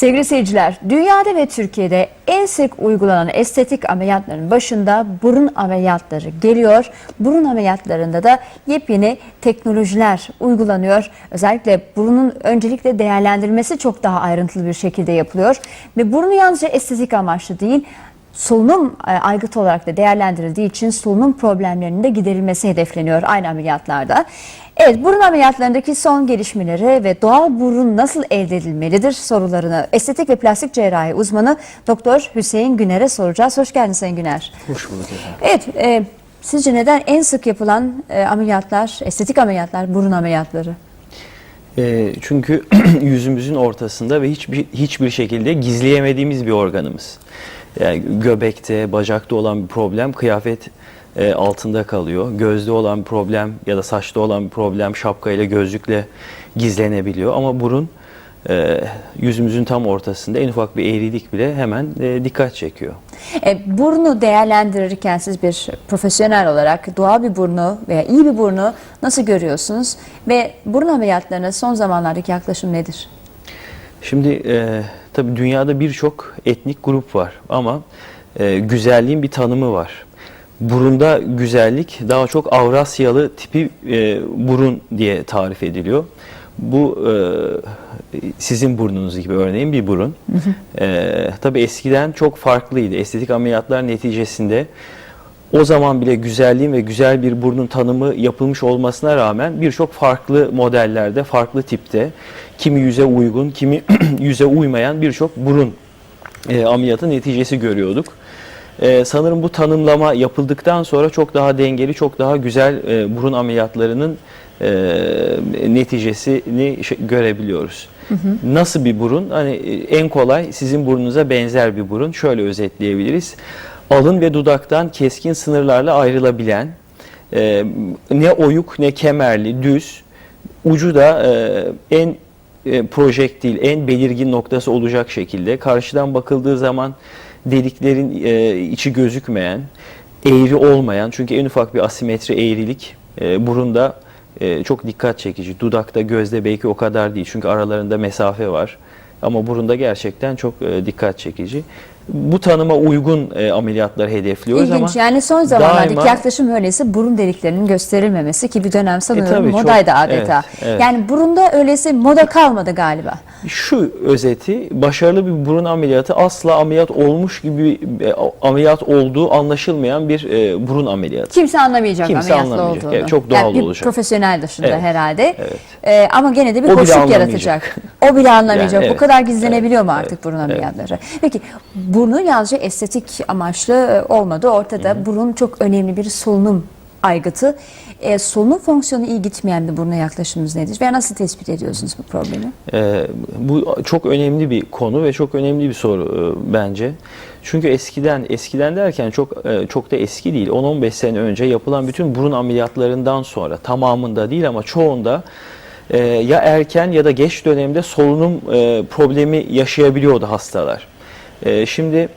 Sevgili seyirciler, dünyada ve Türkiye'de en sık uygulanan estetik ameliyatların başında burun ameliyatları geliyor. Burun ameliyatlarında da yepyeni teknolojiler uygulanıyor. Özellikle burunun öncelikle değerlendirilmesi çok daha ayrıntılı bir şekilde yapılıyor. Ve burnu yalnızca estetik amaçlı değil, solunum e, aygıtı olarak da değerlendirildiği için solunum problemlerinin de giderilmesi hedefleniyor aynı ameliyatlarda. Evet, burun ameliyatlarındaki son gelişmeleri ve doğal burun nasıl elde edilmelidir sorularını estetik ve plastik cerrahi uzmanı Doktor Hüseyin Güner'e soracağız. Hoş geldiniz Sayın Güner. Hoş bulduk efendim. Evet, e, sizce neden en sık yapılan e, ameliyatlar, estetik ameliyatlar, burun ameliyatları? Ee, çünkü yüzümüzün ortasında ve hiçbir hiçbir şekilde gizleyemediğimiz bir organımız. Yani göbekte, bacakta olan bir problem kıyafet e, altında kalıyor. Gözde olan bir problem ya da saçta olan bir problem şapkayla, gözlükle gizlenebiliyor. Ama burun e, yüzümüzün tam ortasında en ufak bir eğrilik bile hemen e, dikkat çekiyor. E, burnu değerlendirirken siz bir profesyonel olarak doğal bir burnu veya iyi bir burnu nasıl görüyorsunuz? Ve burun ameliyatlarına son zamanlardaki yaklaşım nedir? Şimdi e, tabii dünyada birçok etnik grup var ama e, güzelliğin bir tanımı var. Burunda güzellik daha çok Avrasyalı tipi e, burun diye tarif ediliyor. Bu e, sizin burnunuz gibi örneğin bir burun. E, tabii eskiden çok farklıydı. Estetik ameliyatlar neticesinde o zaman bile güzelliğin ve güzel bir burnun tanımı yapılmış olmasına rağmen birçok farklı modellerde, farklı tipte, kimi yüze uygun, kimi yüze uymayan birçok burun e, ameliyatı neticesi görüyorduk. E, sanırım bu tanımlama yapıldıktan sonra çok daha dengeli, çok daha güzel e, burun ameliyatlarının e, neticesini görebiliyoruz. Nasıl bir burun? Hani e, en kolay sizin burnunuza benzer bir burun. Şöyle özetleyebiliriz. Alın ve dudaktan keskin sınırlarla ayrılabilen, e, ne oyuk ne kemerli, düz, ucu da e, en e, projektil, en belirgin noktası olacak şekilde karşıdan bakıldığı zaman deliklerin e, içi gözükmeyen, eğri olmayan çünkü en ufak bir asimetri eğrilik e, burunda e, çok dikkat çekici. Dudakta, gözde belki o kadar değil çünkü aralarında mesafe var. Ama burunda gerçekten çok e, dikkat çekici. Bu tanıma uygun e, ameliyatlar hedefliyoruz İlginç. ama Yani son zamanlardaki daima- yaklaşım öyleyse burun deliklerinin gösterilmemesi ki bir dönem sanıyorum tabii, çok- modaydı adeta. evet, evet. Yani burunda öyleyse moda kalmadı galiba. Şu özeti, başarılı bir burun ameliyatı asla ameliyat olmuş gibi e, ameliyat olduğu anlaşılmayan bir e, burun ameliyatı. Kimse anlamayacak Kimse ameliyatlı anlamayacak. olduğunu. Evet, çok doğal yani bir olacak. profesyonel dışında Evet, herhalde. evet. Ee, ama gene de bir anlamayacak. yaratacak. O bile anlamayacak. Yani Bu evet, kadar gizlenebiliyor mu evet, artık evet, burun evet. ameliyatları? Peki burnu yalnızca estetik amaçlı e, olmadı. Ortada burun çok önemli bir solunum aygıtı. E, solunum fonksiyonu iyi gitmeyen bir buruna yaklaşımınız nedir? Veya nasıl tespit ediyorsunuz bu problemi? Ee, bu çok önemli bir konu ve çok önemli bir soru e, bence. Çünkü eskiden eskiden derken çok e, çok da eski değil. 10-15 sene önce yapılan bütün burun ameliyatlarından sonra tamamında değil ama çoğunda e, ya erken ya da geç dönemde solunum e, problemi yaşayabiliyordu hastalar. E, şimdi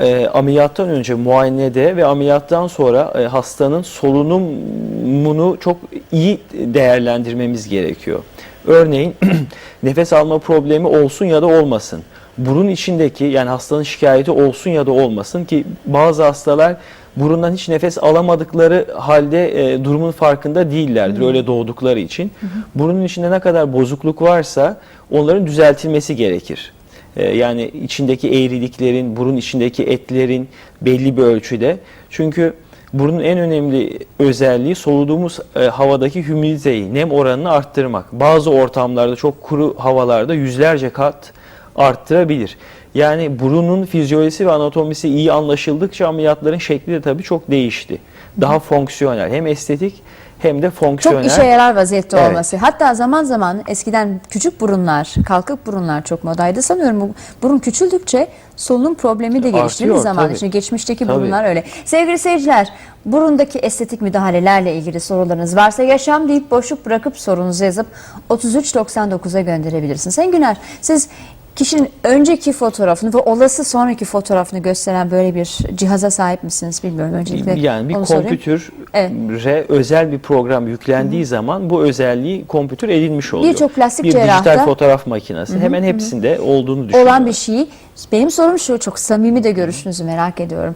e, ameliyattan önce muayenede ve ameliyattan sonra e, hastanın solunumunu çok iyi değerlendirmemiz gerekiyor. Örneğin nefes alma problemi olsun ya da olmasın. Burun içindeki yani hastanın şikayeti olsun ya da olmasın ki bazı hastalar burundan hiç nefes alamadıkları halde e, durumun farkında değillerdir öyle doğdukları için. Burunun içinde ne kadar bozukluk varsa onların düzeltilmesi gerekir. E, yani içindeki eğriliklerin, burun içindeki etlerin belli bir ölçüde. Çünkü burunun en önemli özelliği soluduğumuz e, havadaki hümiditeyi, nem oranını arttırmak. Bazı ortamlarda çok kuru havalarda yüzlerce kat arttırabilir. Yani burunun fizyolojisi ve anatomisi iyi anlaşıldıkça ameliyatların şekli de tabii çok değişti. Daha fonksiyonel, hem estetik hem de fonksiyonel. Çok işe yarar vaziyette Evet. olması. Hatta zaman zaman eskiden küçük burunlar, kalkık burunlar çok modaydı. Sanıyorum bu burun küçüldükçe solunum problemi de gelişti Artıyor, zaman tabii. içinde? Geçmişteki Tabii. burunlar öyle. Sevgili seyirciler, burundaki estetik müdahalelerle ilgili sorularınız varsa yaşam deyip boşluk bırakıp sorunuzu yazıp 3399'a gönderebilirsiniz. Sayın Güner, siz kişinin önceki fotoğrafını ve olası sonraki fotoğrafını gösteren böyle bir cihaza sahip misiniz bilmiyorum öncelikle. Yani bir kompütüre özel bir program yüklendiği zaman bu özelliği kompütür edinmiş oluyor. Birçok plastik bir cerrahta- dijital fotoğraf makinesi hemen hepsinde olduğunu düşünüyorum. olan bir şeyi. Benim sorum şu çok samimi de görüşünüzü merak ediyorum.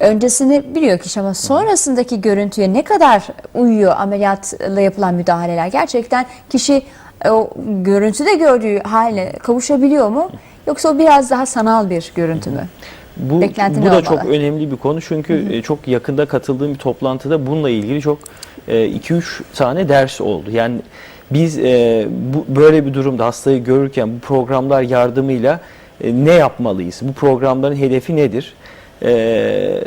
Öncesini biliyor kişi ama sonrasındaki görüntüye ne kadar uyuyor ameliyatla yapılan müdahaleler? Gerçekten kişi o görüntüde gördüğü hale kavuşabiliyor mu? Yoksa o biraz daha sanal bir görüntü mü? Bu, bu da olmalı? çok önemli bir konu çünkü e, çok yakında katıldığım bir toplantıda bununla ilgili çok 2-3 tane ders oldu. Yani biz e, bu böyle bir durumda hastayı görürken bu programlar yardımıyla e, ne yapmalıyız? Bu programların hedefi nedir? E,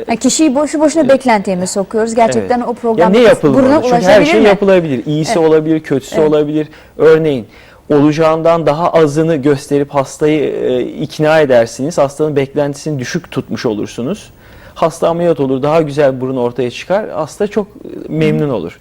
Yani kişiyi boşu boşuna beklentiye mi sokuyoruz? Gerçekten o ya programda ne yapılmalı? buruna Çünkü her şey mi? yapılabilir. İyisi Evet. olabilir, kötüsü Evet. olabilir. Örneğin olacağından daha azını gösterip hastayı e, ikna edersiniz. Hastanın beklentisini düşük tutmuş olursunuz. Hasta ameliyat olur, daha güzel burun ortaya çıkar. Hasta çok e, memnun olur.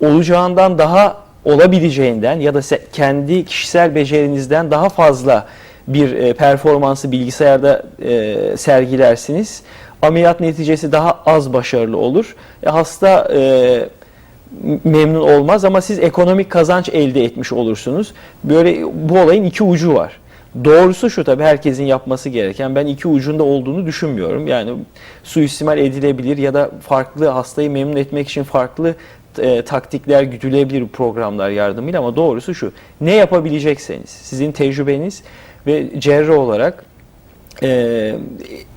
Olacağından daha olabileceğinden ya da kendi kişisel becerinizden daha fazla bir e, performansı bilgisayarda e, sergilersiniz. Ameliyat neticesi daha az başarılı olur. E, hasta memnun olmaz ama siz ekonomik kazanç elde etmiş olursunuz. Böyle bu olayın iki ucu var. Doğrusu şu tabii herkesin yapması gereken ben iki ucunda olduğunu düşünmüyorum. Yani suistimal edilebilir ya da farklı hastayı memnun etmek için farklı e, taktikler güdülebilir programlar yardımıyla ama doğrusu şu. Ne yapabilecekseniz sizin tecrübeniz ve cerrah olarak e,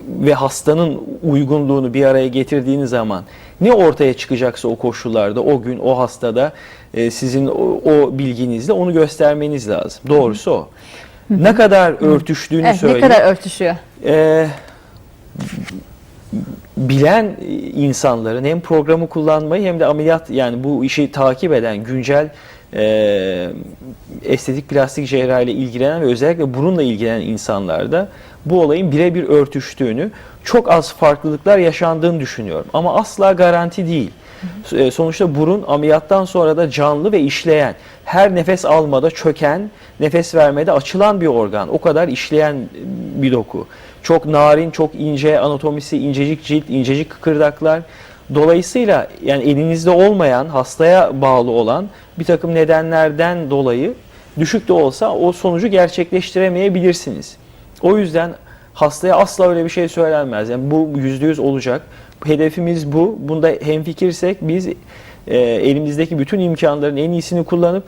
ve hastanın uygunluğunu bir araya getirdiğiniz zaman ne ortaya çıkacaksa o koşullarda o gün o hastada e, sizin o, o bilginizle onu göstermeniz lazım. Doğrusu o. Ne kadar örtüştüğünü Evet, ne söyleyeyim. kadar örtüşüyor? Ee, bilen insanların hem programı kullanmayı hem de ameliyat yani bu işi takip eden güncel e, estetik plastik cerrahi ile ilgilenen ve özellikle burunla ilgilenen insanlarda bu olayın birebir örtüştüğünü, çok az farklılıklar yaşandığını düşünüyorum. Ama asla garanti değil. E, Sonuçta burun ameliyattan sonra da canlı ve işleyen, her nefes almada çöken, nefes vermede açılan bir organ. O kadar işleyen bir doku. Çok narin, çok ince, anatomisi incecik cilt, incecik kıkırdaklar. Dolayısıyla yani elinizde olmayan, hastaya bağlı olan bir takım nedenlerden dolayı düşük de olsa o sonucu gerçekleştiremeyebilirsiniz. O yüzden hastaya asla öyle bir şey söylenmez. Yani bu yüzde yüz olacak. Hedefimiz bu. Bunda hemfikirsek biz e, elimizdeki bütün imkanların en iyisini kullanıp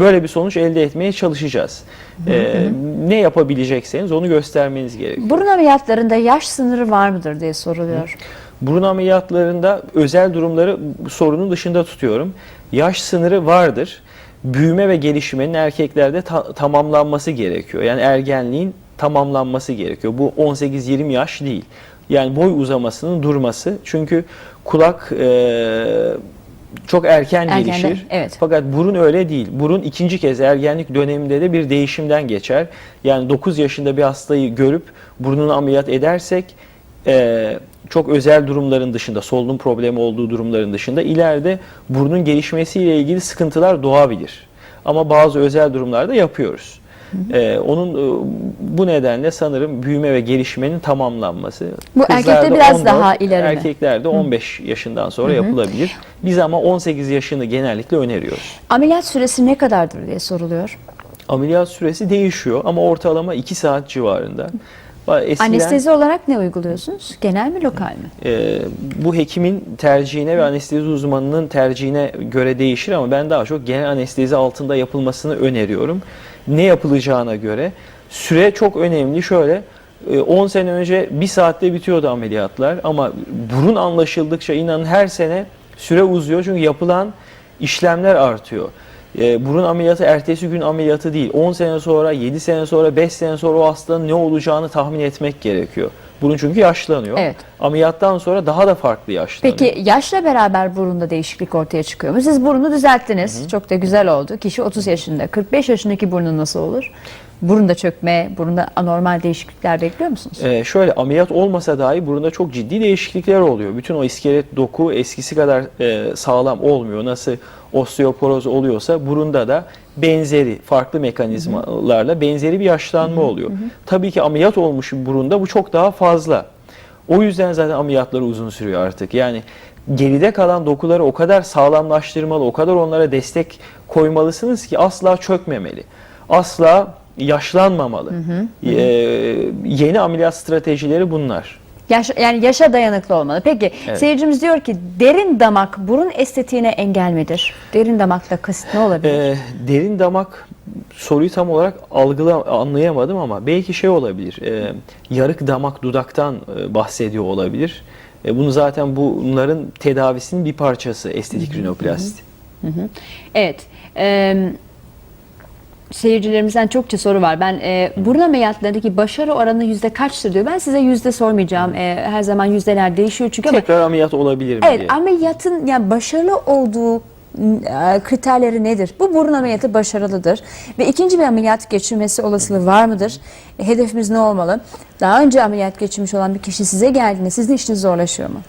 böyle bir sonuç elde etmeye çalışacağız. E, ne yapabilecekseniz onu göstermeniz gerekiyor. Burun ameliyatlarında yaş sınırı var mıdır diye soruluyor. Burun ameliyatlarında özel durumları sorunun dışında tutuyorum. Yaş sınırı vardır. Büyüme ve gelişmenin erkeklerde ta- tamamlanması gerekiyor. Yani ergenliğin tamamlanması gerekiyor. Bu 18-20 yaş değil. Yani boy uzamasının durması. Çünkü kulak e, çok erken Erkenden, gelişir. evet. Fakat burun öyle değil. Burun ikinci kez ergenlik döneminde de bir değişimden geçer. Yani 9 yaşında bir hastayı görüp burnunu ameliyat edersek e, çok özel durumların dışında, solunum problemi olduğu durumların dışında ileride burnun gelişmesiyle ilgili sıkıntılar doğabilir. Ama bazı özel durumlarda yapıyoruz. E, onun e, bu nedenle sanırım büyüme ve gelişmenin tamamlanması. Bu erkekte biraz daha ileri mi? Erkeklerde 15 yaşından sonra yapılabilir. Biz ama 18 yaşını genellikle öneriyoruz. Ameliyat süresi ne kadardır diye soruluyor. Ameliyat süresi değişiyor ama ortalama 2 saat civarında. Eskiden, Anestezi olarak ne uyguluyorsunuz? Genel mi lokal mi? e, bu hekimin tercihine ve anestezi uzmanının tercihine göre değişir ama ben daha çok genel anestezi altında yapılmasını öneriyorum. Ne yapılacağına göre süre çok önemli. Şöyle e, 10 sene önce bir saatte bitiyordu ameliyatlar ama burun anlaşıldıkça inanın her sene süre uzuyor çünkü yapılan işlemler artıyor. E, burun ameliyatı ertesi gün ameliyatı değil. 10 sene sonra, 7 sene sonra, 5 sene sonra o hastanın ne olacağını tahmin etmek gerekiyor. Burun çünkü yaşlanıyor. Evet. Ameliyattan sonra daha da farklı yaşlanıyor. Peki yaşla beraber burunda değişiklik ortaya çıkıyor mu? Siz burnu düzelttiniz. Çok da güzel oldu. Kişi 30 yaşında. 45 yaşındaki burnu nasıl olur? Burunda çökme, burunda anormal değişiklikler bekliyor musunuz? Ee, şöyle ameliyat olmasa dahi burunda çok ciddi değişiklikler oluyor. Bütün o iskelet doku eskisi kadar e, sağlam olmuyor. Nasıl osteoporoz oluyorsa burunda da benzeri farklı mekanizmalarla benzeri bir yaşlanma oluyor. Tabii ki ameliyat olmuş bir burunda bu çok daha fazla. O yüzden zaten ameliyatları uzun sürüyor artık. Yani geride kalan dokuları o kadar sağlamlaştırmalı, o kadar onlara destek koymalısınız ki asla çökmemeli. Asla yaşlanmamalı. Ee, yeni ameliyat stratejileri bunlar. Yaş, yani yaşa dayanıklı olmalı. Peki Evet. seyircimiz diyor ki derin damak burun estetiğine engel midir? Derin damakla kasıt ne olabilir? Ee, derin damak soruyu tam olarak algıla anlayamadım ama belki şey olabilir. e, yarık damak dudaktan e, bahsediyor olabilir. E, bunu zaten bunların tedavisinin bir parçası estetik rinoplasti. Evet. E, seyircilerimizden çokça soru var. Ben e, burun ameliyatlarındaki başarı oranı yüzde kaçtır diyor. Ben size yüzde sormayacağım. E, her zaman yüzdeler değişiyor çünkü ama Tekrar ameliyat olabilir mi Evet diye. ameliyatın yani başarılı olduğu e, kriterleri nedir? Bu burun ameliyatı başarılıdır. Ve ikinci bir ameliyat geçirmesi olasılığı var mıdır? E, hedefimiz ne olmalı? Daha önce ameliyat geçirmiş olan bir kişi size geldiğinde sizin işiniz zorlaşıyor mu?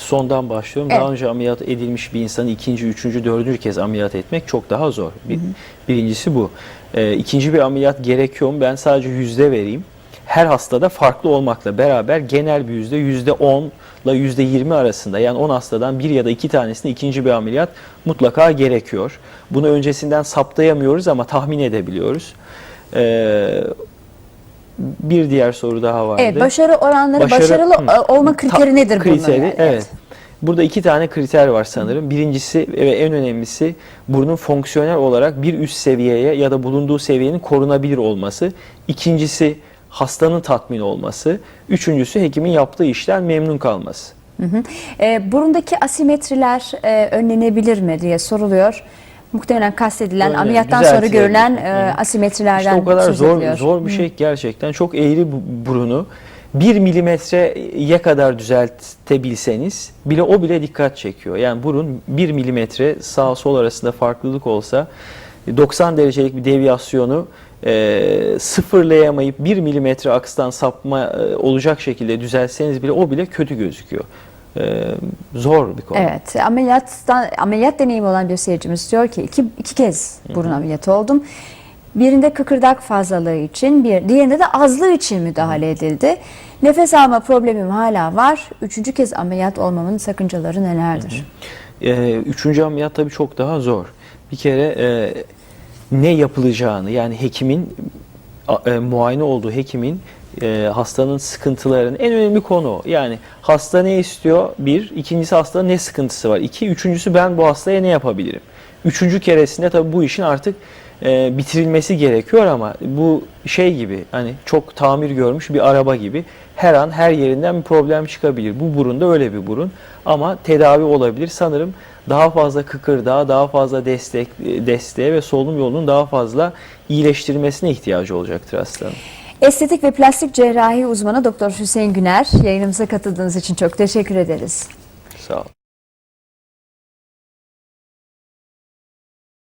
Sondan başlıyorum. Evet. Daha önce ameliyat edilmiş bir insanı ikinci, üçüncü, dördüncü kez ameliyat etmek çok daha zor. Bir, birincisi bu. Ee, ikinci bir ameliyat gerekiyor mu? Ben sadece yüzde vereyim. Her hastada farklı olmakla beraber genel bir yüzde yüzde on ile yüzde yirmi arasında yani 10 hastadan bir ya da iki tanesinde ikinci bir ameliyat mutlaka gerekiyor. Bunu öncesinden saptayamıyoruz ama tahmin edebiliyoruz. Ee, bir diğer soru daha vardı. Evet başarı oranları Başarı- başarılı Hı. e, olma kriteri Ta- nedir bunların? kriteri, yani? evet. Burada iki tane kriter var sanırım. Birincisi ve en önemlisi burnun fonksiyonel olarak bir üst seviyeye ya da bulunduğu seviyenin korunabilir olması. İkincisi hastanın tatmin olması. Üçüncüsü hekimin yaptığı işten memnun kalması. E, burundaki asimetriler e, önlenebilir mi diye soruluyor. Muhtemelen kastedilen Önle- ameliyattan sonra düzeltilebilir. görülen e, asimetrilerden İşte o kadar zor ediliyor. zor bir şey gerçekten. Çok eğri bu- burunu bir milimetreye kadar düzeltebilseniz bile o bile dikkat çekiyor. Yani burun bir milimetre sağ sol arasında farklılık olsa 90 derecelik bir deviyasyonu e, sıfırlayamayıp 1 milimetre akstan sapma e, olacak şekilde düzelseniz bile o bile kötü gözüküyor. E, zor bir konu. Evet, ameliyattan ameliyat deneyimi olan bir seyircimiz diyor ki iki, iki kez burun ameliyatı oldum. Birinde kıkırdak fazlalığı için, bir diğerinde de azlığı için müdahale edildi. Nefes alma problemim hala var. Üçüncü kez ameliyat olmamın sakıncaları nelerdir? Ee, üçüncü ameliyat tabii çok daha zor. Bir kere e, ne yapılacağını yani hekimin e, muayene olduğu hekimin e, hastanın sıkıntılarının en önemli konu. Yani hasta ne istiyor? Bir. ikincisi hastanın ne sıkıntısı var? İki. Üçüncüsü ben bu hastaya ne yapabilirim? Üçüncü keresinde tabii bu işin artık e, bitirilmesi gerekiyor ama bu şey gibi hani çok tamir görmüş bir araba gibi her an her yerinden bir problem çıkabilir. Bu burun da öyle bir burun ama tedavi olabilir. Sanırım daha fazla kıkırdağa, daha fazla destek desteğe ve solunum yolunun daha fazla iyileştirilmesine ihtiyacı olacaktır hastanın. Estetik ve plastik cerrahi uzmanı Doktor Hüseyin Güner yayınımıza katıldığınız için çok teşekkür ederiz. Sağ olun.